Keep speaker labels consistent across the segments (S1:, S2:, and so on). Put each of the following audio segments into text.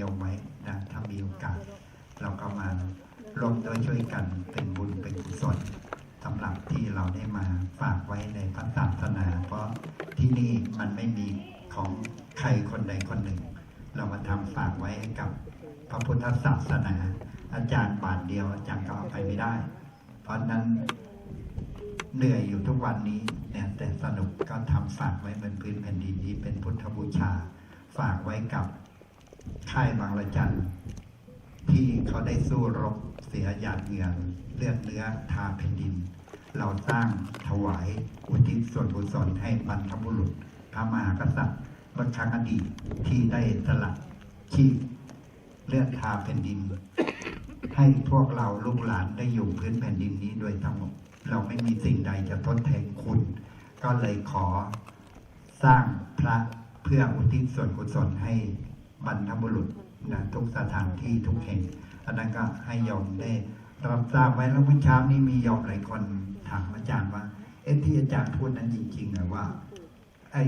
S1: ยมไว้นะถ้ามีโอกาส เราก็มาร่วมด้วยช่วยกันเป็นบุญเป็นกุศลสำหรับที่เราได้มาฝากไว้ในพระศาสนา เพราะที่นี่มันไม่มีของใครคนใดคนหนึ่ง เรามาทำฝากไว้กับพระพุทธศาสนา อาจารย์บาทเดียวอาจารย์ก็เอาไปไม่ได้ เพราะฉะนั้นเหนื่อยอยู่ทุกวันนี้เนี่ยแต่สนุกก็ทำฝากไว้บนพื้นแผ่นดินนี้เป็นพุทธบูชา ฝากไว้กับ ค่ายบางระจันที่เขาได้สู้รบเสียหยาดเหงื่อเลือดเนื้อทาแผ่นดิน เราสร้างถวายอุทิศส่วนกุศลให้บรรพบุรุษพระมหากษัตริย์เมื่อครั้งอดีตที่ได้สละชีพเลือดทาแผ่นดิน ให้พวกเราลูกหลานได้อยู่พื้นแผ่นดินนี้โดยทั้งหมดเราไม่มีสิ่งใดจะทดแทนคุณ ก็เลยขอสร้างพระเพื่ออุทิศส่วนกุศลให้ บรรพบุรุษนะทุกสถานที่ทุกแห่งอันนั้นก็ให้โยมได้รับทราบไว้แล้วเมื่อเช้านี้มีโยมหลายคนถามอาจารย์ว่า เอ๊ะที่อาจารย์พูดนั้นจริงๆเหรอว่า ไอ้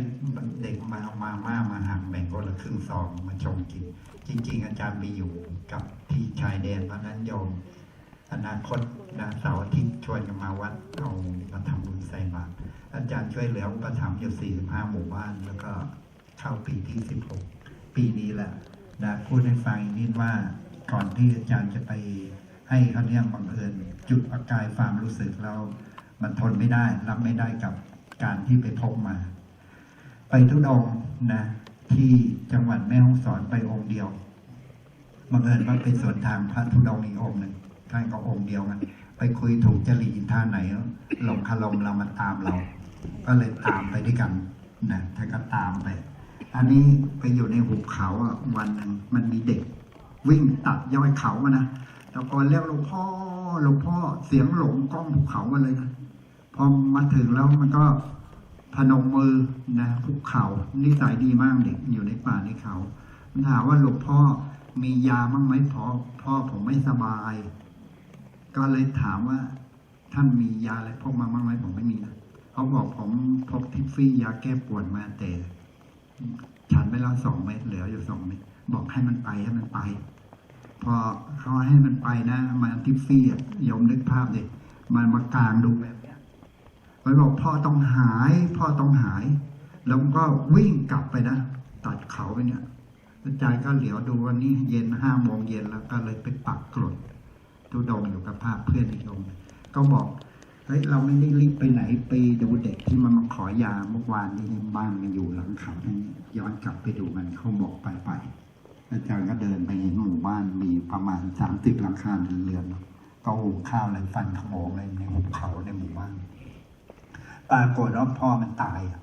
S1: เด็กมาเอามาม่ามาหักแบ่งคนละครึ่งซองมาชงกินจริง ๆ อาจารย์มีอยู่กับที่ชายแดนเพราะนั้นโยมอนาคตนะเสาร์อาทิตย์ชวนกันมาวัดเอามาทำบุญใส่บาตรอาจารย์ช่วยเหลืออุประถมภ์อยู่45หมู่บ้าน แล้วก็เข้าปีที่16 ปีนี้แหละนะพูดให้ฟังนิดว่าก่อนที่อาจารย์จะไปให้เขาเนี่ยบังเอิญจุดประกายความรู้สึกเรา มันทนไม่ได้ รับไม่ได้กับการที่ไปพบมา ไปทุดงนะ ที่จังหวัดแม่ฮ่องสอนไปองค์เดียวบังเอิญว่าเป็นสวนทางพระธุดงอีกองหนึ่งท่านก็องค์เดียวกันไปคุยถูกจริตท่าไหนหลงคารมเรามาตามเรา ก็เลยตามไปด้วยกันนะท่านก็ตามไป อันนี้ไปอยู่ในหุบเขาอะวันหนึ่งมันมีเด็ก วิ่งตัดยอดเขามานะตะโกนเรียกหลวงพ่อหลวงพ่อเสียงหลงกล้องภูเขามาเลยนะพอมาถึงแล้วมันก็พนมมือนะภูเขานิสัยดีมากเด็กอยู่ในป่าในเขามันถามว่าหลวงพ่อมียาบ้างไหมพอพ่อผมไม่สบาย ก็เลยถามว่า ท่านมียาอะไรพกมาบ้างไหมผมไม่มีนะเขาบอกผมพกทิฟฟี่ยาแก้ปวดมาแต่ ฉันไปแล้วสองเม็ดเหลืออยู่สองเม็ดบอกให้มันไปให้มันไป พอเขาให้มันไปนะมาทิฟฟี่อะยมนึกภาพดิมันมากลางดูแบบเนี้ยมันบอกพ่อต้องหาย พ่อต้องหาย แล้วก็วิ่งกลับไปนะตัดเขาไปเนี่ยอาจารย์ก็เหลียวดูวันนี้เย็นห้าโมงเย็นแล้วก็เลยไปปักกรดทุดงอยู่กับภาพเพื่อนอีกองก็บอก ฮ้ยเราไม่ได้รีบไปไหนไปดูเด็กที่มันมาขอยาเมื่อวานนี้บ้านมันอยู่หลังเขานี่ย้อนกลับไปดูมันเขาบอกไปไปอาจารย์ก็เดินไปเห็นหมู่บ้านมีประมาณสามสิบหลังคาเรือนก็หุงข้าวอะไรฟันขโมงอะไรในหุบเขาในหมู่บ้านปรากฏว่าพ่อมันตายอะ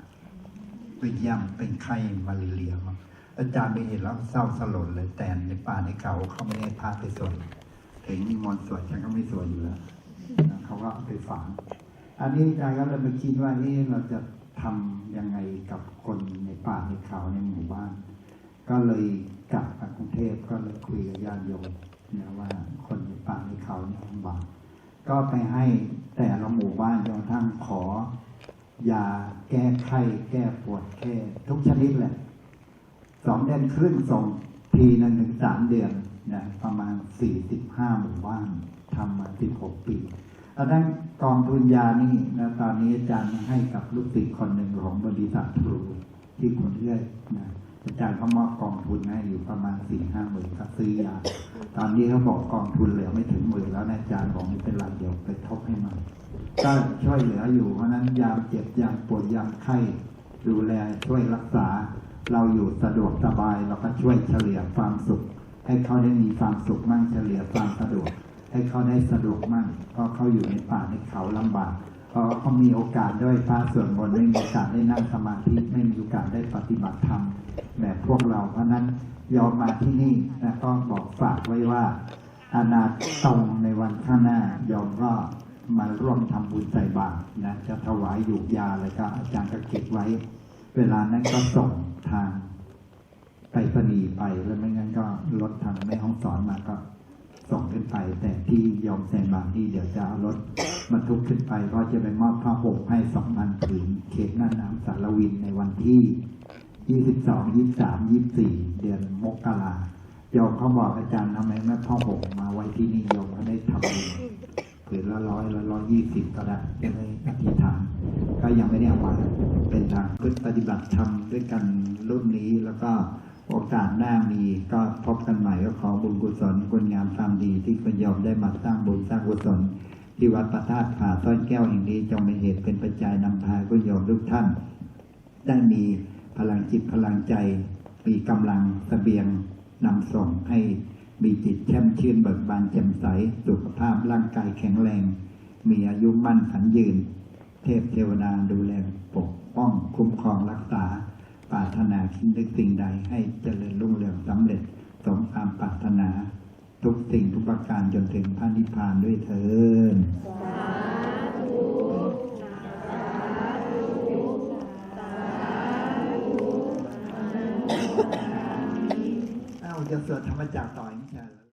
S1: ไปเยี่ยมเป็นไข้มาเรียมั้งอาจารย์ไปเห็นแล้วเศร้าสลดเลยแต่ในป่าในเขาเขาไม่ได้พาไปสวดถึงมีมนสวดฉันก็ไม่สวดอยู่แล้ว เขาก็เอาไปฝัง อันนี้อาจารย์ก็เลยมาคิดว่านี่เราจะทำยังไงกับคนในป่าในเขาในหมู่บ้าน ก็เลยกลับมากรุงเทพก็เลยคุยกับญาติโยมเนี่ยว่าคนในป่าในเขาเนี่ยลำบากก็ไปให้แต่ละหมู่บ้านจนกระทั่งขอยาแก้ไข้แก้ปวดแก้ทุกชนิดแหละสองเดือนครึ่งส่งทีหนึ่งถึงสามเดือนนะประมาณสี่สิบห้าหมู่บ้านทำมาสิบหกปี แล้วนั้นกองทุนยานี่นะตอนนี้อาจารย์ให้กับลูกศิษย์คนหนึ่งของบริษัททรูที่คนเรื่อยนะอาจารย์เขามอบกองทุนให้อยู่ประมาณสี่ห้าหมื่นก็ซื้อยาตอนนี้เขาบอกกองทุนเหลือไม่ถึงหมื่นแล้วนะอาจารย์บอกไม่เป็นไรเดี๋ยวไปทบให้มันก็ช่วยเหลืออยู่เพราะนั้นยามเจ็บยามปวดยามไข้ดูแลช่วยรักษา เราอยู่สะดวกสบายเราก็ช่วยเฉลี่ยความสุข ให้เขาได้มีความสุขมั่งเฉลี่ยความสะดวก ให้เขาได้สะดวกมั่งเพราะเขาอยู่ในป่าในเขาลำบากเพราะเขามีโอกาสด้วยพระส่วนบนไม่มีโอกาสได้นั่งสมาธิไม่มีโอกาสได้ปฏิบัติธรรมแบบพวกเราเพราะนั้นยอมมาที่นี่นะก็บอกฝากไว้ว่าอนาตรงในวันข้างหน้ายอมก็มาร่วมทำบุญใส่บาตรนะจะถวายหยูกยาอะไรก็อาจารย์ก็เก็บไว้ เวลานั้นก็ส่งทางไปรษณีไปแล้วไม่งั้นก็รถทางแม่ห้องสอนมาก็ ส่งขึ้นไป แต่ที่ยอมแซนบางที่เดี๋ยวจะเอารถบรรทุกขึ้นไปเพราะจะไปมอบผ้าห่มให้สองพันผืนเขตหน้าน้ำสารวินในวันที่22 23 24เดือนมกราโยมเขาบอกอาจารย์ทำไมไม่พ่อหงมาไว้ที่นี่โยมก็ได้ทำบุญผืนละร้อยละร้อยยี่สิบก็ได้จะได้อธิษฐานก็ยังไม่ได้เอามาเป็นทางพึ่งปฏิบัติธรรมด้วยกันรุ่นนี้แล้วก็ โอกาสหน้ามีก็พบกันใหม่ก็ขอบุญกุศลคุณงามความดีที่คุณโยมได้มาสร้างบุญสร้างกุศลที่วัดประทาตผาต้นแก้วแห่งนี้จงเป็นเหตุเป็นปัจจัยนำพาคุณโยมทุกท่าน ได้มีพลังจิตพลังใจ มีกำลังเสบียงนำส่งให้มีจิตแช่มชื่นเบิกบานแจ่มใส สุขภาพร่างกายแข็งแรง มีอายุมั่นขันยืน เทพเทวดาดูแลปกป้องคุ้มครองรักษาารถนาคิดนึกสิ่งใดให้เจริญรุ่งเรืองสำเร็จ สมความปรารถนา ทุกสิ่งทุกประการจนถึงพระนิพพานด้วยเถิดเอ้าจะสวดธรรมจักรต่ออีกใช่